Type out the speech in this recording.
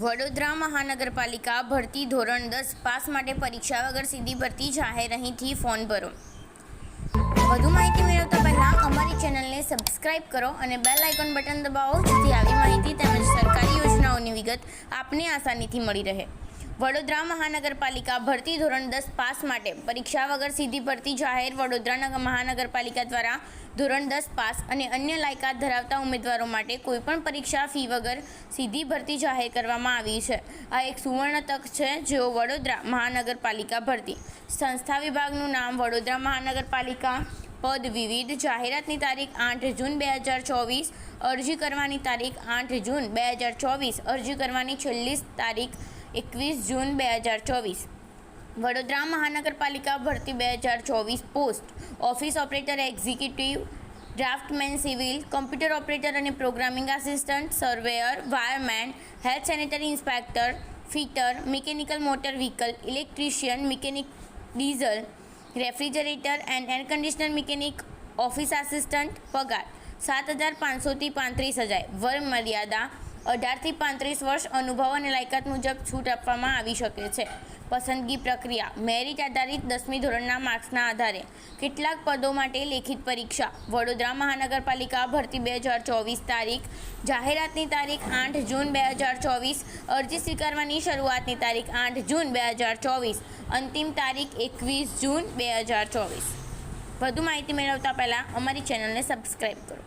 વડોદરા મહાનગરપાલિકા ભરતી ધોરણ દસ પાસ માટે પરીક્ષા વગર સીધી ભરતી જાહેર અહીંથી ફોન ભરો. વધુ માહિતી મેળવતા પહેલા અમારી ચેનલને સબસ્ક્રાઇબ કરો અને બેલ આઇકોન બટન દબાવો જેથી આવી માહિતી તેમજ સરકારી યોજનાઓની વિગત આપને આસાનીથી મળી રહે. વડોદરા મહાનગરપાલિકા ભરતી ધોરણ દસ પાસ માટે પરીક્ષા વગર સીધી ભરતી જાહેર વડોદરા નગર મહાનગરપાલિકા દ્વારા ધોરણ દસ પાસ અને અન્ય લાયકાત ધરાવતા ઉમેદવારો માટે કોઈપણ પરીક્ષા ફી વગર સીધી ભરતી જાહેર કરવામાં આવી છે. આ એક સુવર્ણ તક છે જેઓ વડોદરા મહાનગરપાલિકા ભરતી. સંસ્થા વિભાગનું નામ વડોદરા મહાનગરપાલિકા પદ વિવિધ જાહેરાતની તારીખ આઠ જૂન બે હજાર ચોવીસ, અરજી કરવાની તારીખ આઠ જૂન બે હજાર ચોવીસ, અરજી કરવાની છેલ્લી તારીખ એકવીસ જૂન બે હજાર ચોવીસ. વડોદરા મહાનગરપાલિકા ભરતી બે હજાર ચોવીસ post. Office operator, executive, draftsman civil, computer operator અને programming assistant, surveyor, wireman, health sanitary inspector, fitter, mechanical motor vehicle, electrician, mechanic diesel, refrigerator and air conditioner mechanic office assistant, પગાર સાત હજાર પાંચસોથી પાંત્રીસ હજાર. વર્ગ મર્યાદા અઢારથી પાંત્રીસ વર્ષ અનુભવ અને લાયકાત મુજબ છૂટ આપવામાં આવી શકે છે. પસંદગી પ્રક્રિયા. મેરિટ આધારિત દસમી ધોરણના માર્ક્સના આધારે. કેટલાક પદો માટે લેખિત પરીક્ષા. વડોદરા મહાનગરપાલિકા ભરતી બે હજાર ચોવીસ તારીખ. જાહેરાતની તારીખ આઠ જૂન બે હજાર ચોવીસ. અરજી સ્વીકારવાની શરૂઆતની તારીખ આઠ જૂન બે હજાર ચોવીસ. અંતિમ તારીખ એકવીસ જૂન બે હજાર ચોવીસ. વધુ માહિતી મેળવતા પહેલાં અમારી ચેનલને સબસ્ક્રાઈબ કરો.